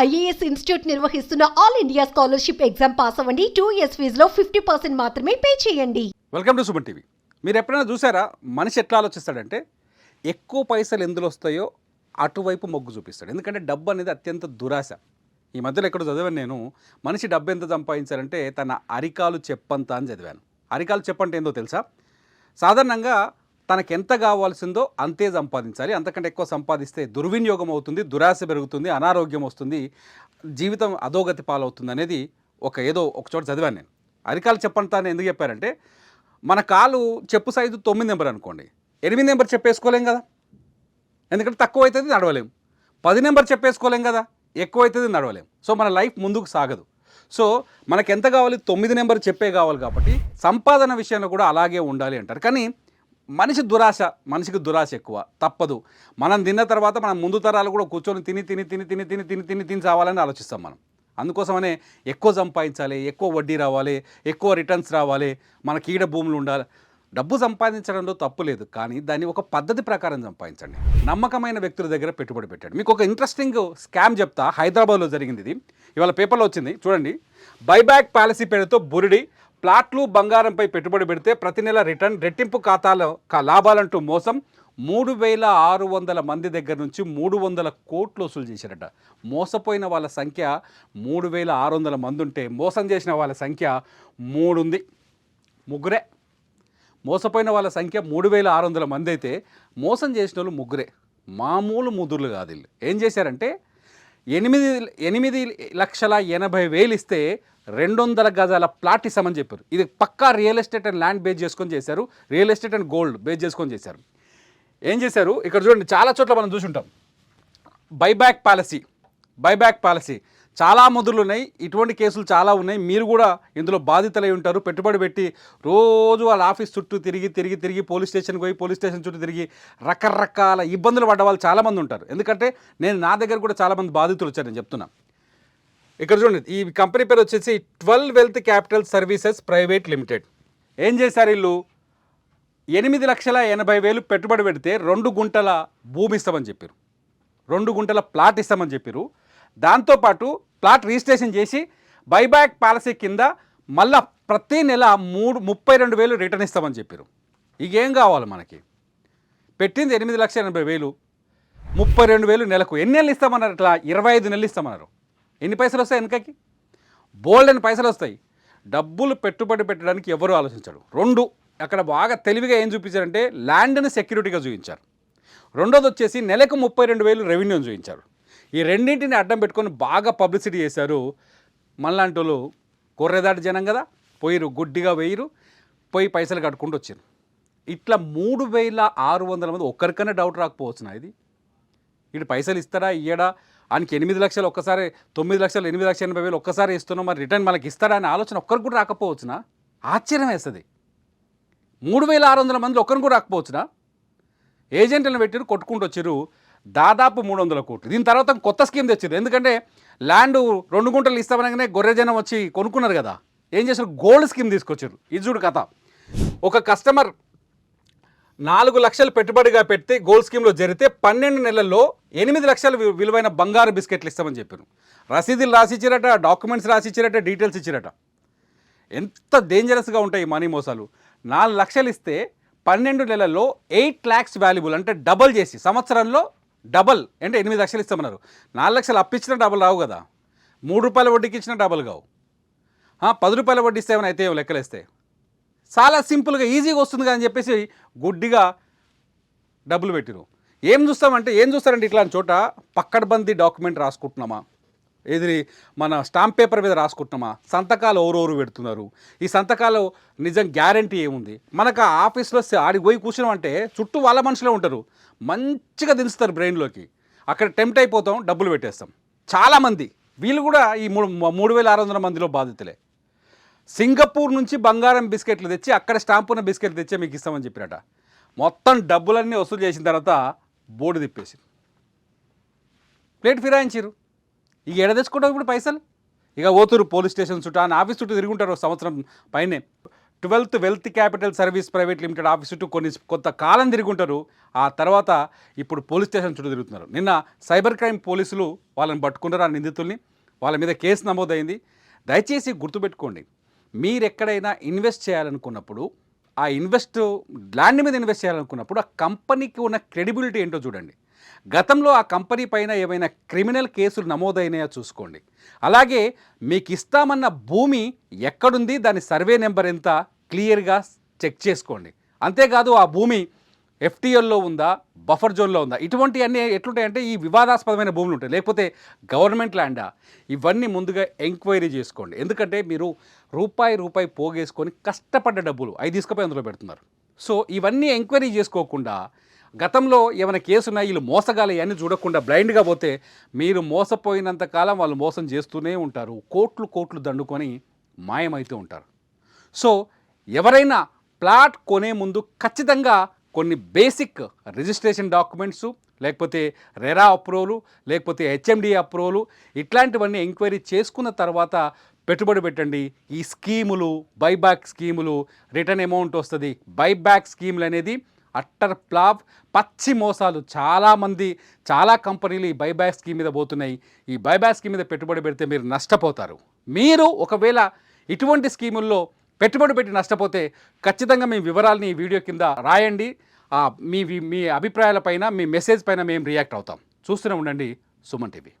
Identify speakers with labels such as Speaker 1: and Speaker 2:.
Speaker 1: IAS institute నిర్వహిస్తున్న all India scholarship exam pass అవ్వండి. Two years ఫీజులో ఫిఫ్టీ పర్సెంట్ మాత్రమే పే చేయండి.
Speaker 2: Welcome to Suman TV. మీరు ఎప్పుడైనా చూసారా? మనిషి ఎట్లా ఆలోచిస్తాడంటే ఎక్కువ పైసలు ఎందులో వస్తాయో అటువైపు మొగ్గు చూపిస్తాడు. ఎందుకంటే డబ్బు అనేది అత్యంత దురాశ. ఈ మధ్యలో ఎక్కడ చదివాను నేను మనిషి డబ్బు ఎంత సంపాదించాలంటే తన అరికాలు చెప్పంత అని చదివాను. అరికాలు చెప్పంటే ఏందో తెలుసా? సాధారణంగా తనకు ఎంత కావాల్సిందో అంతే సంపాదించాలి. అంతకంటే ఎక్కువ సంపాదిస్తే దుర్వినియోగం అవుతుంది దురాశ పెరుగుతుంది అనారోగ్యం వస్తుంది జీవితం అధోగతి పాలవుతుంది అనేది ఒక ఏదో ఒక చోట చదివాను నేను. అరికాలు చెప్పండి అని ఎందుకు చెప్పారంటే మన కాలు చెప్పు సైజు తొమ్మిది నెంబర్ అనుకోండి. ఎనిమిది నెంబర్ చెప్పేసుకోలేం కదా. ఎందుకంటే తక్కువ అవుతుంది నడవలేం. పది నెంబర్ చెప్పేసుకోలేం కదా. ఎక్కువ అవుతుంది నడవలేం. సో మన లైఫ్ ముందుకు సాగదు. సో మనకు ఎంత కావాలి తొమ్మిది నెంబర్ చెప్పే కావాలి కాబట్టి సంపాదన విషయంలో కూడా అలాగే ఉండాలి అంటారు. కానీ మనిషి దురాశ మనిషికి దురాశ ఎక్కువ. తప్పదు. మనం తిన్న తర్వాత మనం ముందు తరాలు కూడా కూర్చొని తిని తిని తిని తిని తిని తిని తిని తిని చావాలని ఆలోచిస్తాం మనం. అందుకోసమనే ఎక్కువ సంపాదించాలి ఎక్కువ వడ్డీ రావాలి ఎక్కువ రిటర్న్స్ రావాలి మన కీడ భూములు ఉండాలి. డబ్బు సంపాదించడంలో తప్పు లేదు కానీ దాన్ని ఒక పద్ధతి ప్రకారం సంపాదించండి. నమ్మకమైన వ్యక్తుల దగ్గర పెట్టుబడి పెట్టండి. మీకు ఒక ఇంట్రెస్టింగ్ స్కామ్ చెప్తా. హైదరాబాద్లో జరిగింది ఇది. ఇవాళ పేపర్లో వచ్చింది. చూడండి. బైబ్యాక్ పాలసీ పేరుతో బురిడి ప్లాట్లు బంగారంపై పెట్టుబడి పెడితే ప్రతి నెల రిటర్న్ రెట్టింపు ఖాతాలో లాభాలంటూ మోసం మూడు వేల ఆరు వందల మంది దగ్గర నుంచి మూడు వందల కోట్లు వసూలు చేశారట. మోసపోయిన వాళ్ళ సంఖ్య మూడు వేల ఆరు వందల మంది ఉంటే మోసం చేసిన వాళ్ళ సంఖ్య మూడు ఉంది. ముగ్గురే. మోసపోయిన వాళ్ళ సంఖ్య మూడు వేల ఆరు వందల మంది అయితే మోసం చేసిన వాళ్ళు ముగ్గురే. మామూలు ముదుర్లు కాదు వీళ్ళు. ఏం చేశారంటే ఎనిమిది ఎనిమిది లక్షల ఎనభై వేలు ఇస్తే రెండు వందల గజాల ప్లాట్ ఇస్తామని చెప్పారు. ఇది పక్కా real estate and land base చేసుకొని చేశారు. Real estate and gold base చేసుకొని చేశారు. ఏం చేశారు? ఇక్కడ చూడండి చాలా చోట్ల మనం చూసుంటాం. Buyback policy buyback policy. చాలా ముద్రలు ఉన్నాయి ఇటువంటి కేసులు చాలా ఉన్నాయి. మీరు కూడా ఇందులో బాధితులై ఉంటారు. పెట్టుబడి పెట్టి రోజు వాళ్ళ ఆఫీస్ చుట్టూ తిరిగి తిరిగి తిరిగి పోలీస్ స్టేషన్కి పోయి పోలీస్ స్టేషన్ చుట్టూ తిరిగి రకరకాల ఇబ్బందులు పడ్డ వాళ్ళు చాలామంది ఉంటారు. ఎందుకంటే నేను నా దగ్గర కూడా చాలామంది బాధితులు వచ్చారు నేను చెప్తున్నా. ఇక్కడ చూడండి ఈ కంపెనీ పేరు వచ్చేసి twelve wealth capital services private limited. ఏం చేశారు వీళ్ళు? ఎనిమిది లక్షల ఎనభై వేలు పెట్టుబడి పెడితే రెండు గుంటల భూమి ఇస్తామని చెప్పారు. రెండు గుంటల ప్లాట్ ఇస్తామని చెప్పారు. దాంతోపాటు ప్లాట్ రిజిస్ట్రేషన్ చేసి బైబ్యాక్ పాలసీ కింద మళ్ళా ప్రతి నెల మూడు ముప్పై రెండు వేలు రిటర్న్ ఇస్తామని చెప్పారు. ఇక ఏం కావాలి మనకి? పెట్టింది ఎనిమిది లక్షల ఎనభై వేలు. ముప్పై రెండు వేలు నెలకు ఎన్ని నెలలు ఇస్తామన్నారు? ఇట్లా ఇరవై ఐదు నెలలు ఇస్తామన్నారు. ఎన్ని పైసలు వస్తాయి వెనకకి? బోల్డ్ అని పైసలు వస్తాయి. డబ్బులు పెట్టుబడి పెట్టడానికి ఎవరు ఆలోచించడు రెండు అక్కడ బాగా తెలివిగా ఏం చూపించారంటే ల్యాండ్ని సెక్యూరిటీగా చూపించారు. రెండోది వచ్చేసి నెలకు ముప్పై రెండు వేలు రెవెన్యూని చూపించారు. ఈ రెండింటిని అడ్డం పెట్టుకొని బాగా పబ్లిసిటీ చేశారు మనలాంటి వాళ్ళు కొర్రెదాటి జనం కదా పోయిరు గుడ్డిగా వేయరు పోయి పైసలు కట్టుకుంటూ వచ్చారు ఇట్లా మూడు వేల ఆరు వందల మంది ఒక్కరికైనా డౌట్ రాకపోవచ్చునా ఇది? ఇటు పైసలు ఇస్తాడా ఇయ్యడా? ఆయనకి ఎనిమిది లక్షలు ఒక్కసారి తొమ్మిది లక్షలు ఎనిమిది లక్షల ఎనభై వేలు ఒక్కసారి ఇస్తున్నాం మరి రిటర్న్ మనకి ఇస్తాడా అనే ఆలోచన ఒక్కరికి కూడా రాకపోవచ్చునా? ఆశ్చర్యం వేస్తుంది. మూడు వేల ఆరు వందల మంది ఒక్కరిని కూడా రాకపోవచ్చునా? ఏజెంట్లను పెట్టారు కొట్టుకుంటూ వచ్చారు దాదాపు మూడు వందల కోట్లు. దీని తర్వాత కొత్త స్కీమ్ తెచ్చారు ఎందుకంటే ల్యాండ్ రెండు గుంటలు ఇస్తామనగానే గొర్రె జనం వచ్చి కొనుక్కున్నారు కదా. ఏం చేశారు? గోల్డ్ స్కీమ్ తీసుకొచ్చారు ఇది చూడు కథ. ఒక కస్టమర్ నాలుగు లక్షలు పెట్టుబడిగా పెడితే గోల్డ్ స్కీమ్లో జరిగితే పన్నెండు నెలల్లో ఎనిమిది లక్షలు విలువైన బంగారు బిస్కెట్లు ఇస్తామని చెప్పారు రసీదులు రాసిచ్చారట డాక్యుమెంట్స్ రాసిచ్చారట డీటెయిల్స్ ఇచ్చారట. ఎంత డేంజరస్గా ఉంటాయి మనీ మోసాలు. నాలుగు లక్షలు ఇస్తే పన్నెండు నెలల్లో ఎయిట్ ల్యాక్స్ వాల్యుబుల్ అంటే డబల్ చేసి సంవత్సరంలో డబల్ అంటే ఎనిమిది లక్షలు ఇస్తామన్నారు. నాలుగు లక్షలు అప్పించినా డబల్ రావు కదా. మూడు రూపాయల వడ్డీకి ఇచ్చినా డబల్ కావు. పది రూపాయల వడ్డీ ఇస్తే ఏమైనా అయితే లెక్కలేస్తే. చాలా సింపుల్గా ఈజీగా వస్తుంది కదా అని చెప్పేసి గుడ్డిగా డబ్బులు పెట్టిరు. ఏం చూస్తామంటే ఏం చూస్తారంటే ఇట్లాంటి చోట పక్కడబందీ డాక్యుమెంట్ రాసుకుంటున్నామా? ఏది మన స్టాంప్ పేపర్ మీద రాసుకుంటున్నామా? సంతకాలు ఎవరెవరు పెడుతున్నారు? ఈ సంతకాలు నిజం గ్యారంటీ ఏముంది? మనకు ఆ ఆఫీస్లో ఆడికి పోయి కూర్చున్నామంటే చుట్టూ వాళ్ళ మనుషులే ఉంటారు. మంచిగా దించుతారు బ్రెయిన్లోకి. అక్కడ టెంప్ట్ అయిపోతాం డబ్బులు పెట్టేస్తాం. చాలామంది వీళ్ళు కూడా ఈ మూడు మూడు వేల ఆరు వందల మందిలో బాధితులే. సింగపూర్ నుంచి బంగారం బిస్కెట్లు తెచ్చి అక్కడ స్టాంప్ ఉన్న బిస్కెట్లు తెచ్చే మీకు ఇస్తామని చెప్పినట మొత్తం డబ్బులన్నీ వసూలు చేసిన తర్వాత బోర్డు తిప్పేసి ప్లేట్ ఫిరాయించారు ఇక ఎడ తెచ్చుకుంటావు ఇప్పుడు పైసలు? ఇక ఓతూరు పోలీస్ స్టేషన్ చుట్టూ ఆయన ఆఫీస్ చుట్టూ తిరుగుంటారు సంవత్సరం పైనే. Twelfth wealth capital service private limited office చుట్టూ కొన్ని కొంత కాలం తిరుగుంటారు. ఆ తర్వాత ఇప్పుడు పోలీస్ స్టేషన్ చుట్టూ తిరుగుతున్నారు. నిన్న సైబర్ క్రైమ్ పోలీసులు వాళ్ళని పట్టుకున్నారు ఆ నిందితుల్ని. వాళ్ళ మీద కేసు నమోదైంది. దయచేసి గుర్తుపెట్టుకోండి. మీరు ఎక్కడైనా ఇన్వెస్ట్ చేయాలనుకున్నప్పుడు ఆ ఇన్వెస్ట్ ల్యాండ్ మీద ఇన్వెస్ట్ చేయాలనుకున్నప్పుడు ఆ కంపెనీకి ఉన్న క్రెడిబిలిటీ ఏంటో చూడండి. గతంలో ఆ కంపెనీ పైన ఏమైనా క్రిమినల్ కేసులు నమోదైనాయో చూసుకోండి. అలాగే మీకు ఇస్తామన్న భూమి ఎక్కడుంది దాని సర్వే నెంబర్ ఎంత క్లియర్గా చెక్ చేసుకోండి. అంతేకాదు ఆ భూమి ఎఫ్టీఎల్లో ఉందా బఫర్ జోన్లో ఉందా? ఇటువంటివన్నీ ఎట్లుంటాయంటే ఈ వివాదాస్పదమైన భూములు ఉంటాయి. లేకపోతే గవర్నమెంట్ ల్యాండా? ఇవన్నీ ముందుగా ఎంక్వైరీ చేసుకోండి. ఎందుకంటే మీరు రూపాయి రూపాయి పోగేసుకొని కష్టపడ్డ డబ్బులు అవి తీసుకుపోయి అందులో పెడుతున్నారు. సో ఇవన్నీ ఎంక్వైరీ చేసుకోకుండా గతంలో ఏమైనా కేసు వీళ్ళు మోసగాలి అని చూడకుండా బ్లైండ్గా పోతే మీరు మోసపోయినంత కాలం వాళ్ళు మోసం చేస్తూనే ఉంటారు. కోట్లు కోట్లు దండుకొని మాయమైతూ ఉంటారు. సో ఎవరైనా ప్లాట్ కొనే ముందు ఖచ్చితంగా కొన్ని బేసిక్ రిజిస్ట్రేషన్ డాక్యుమెంట్స్ లేకపోతే రెరా అప్రూవలు లేకపోతే హెచ్ఎండి అప్రూవలు ఇట్లాంటివన్నీ ఎంక్వైరీ చేసుకున్న తర్వాత పెట్టుబడి పెట్టండి. ఈ స్కీములు బైబ్యాక్ స్కీములు రిటర్న్ అమౌంట్ వస్తుంది. బైబ్యాక్ స్కీములు అనేది అట్టర్ ప్లాప్ పచ్చి మోసాలు చాలామంది చాలా కంపెనీలు ఈ బైబ్యాక్ స్కీమ్ మీద పోతున్నాయి. ఈ బైబ్యాక్ స్కీమ్ మీద పెట్టుబడి పెడితే మీరు నష్టపోతారు. మీరు ఒకవేళ ఇటువంటి స్కీముల్లో పెట్టుబడి పెట్టి నష్టపోతే ఖచ్చితంగా మీ వివరాలని ఈ వీడియో కింద రాయండి. మీ మీ అభిప్రాయాలపైన మీ మెసేజ్ పైన మేము రియాక్ట్ అవుతాం. చూస్తూనే ఉండండి సుమన్ టీవీ.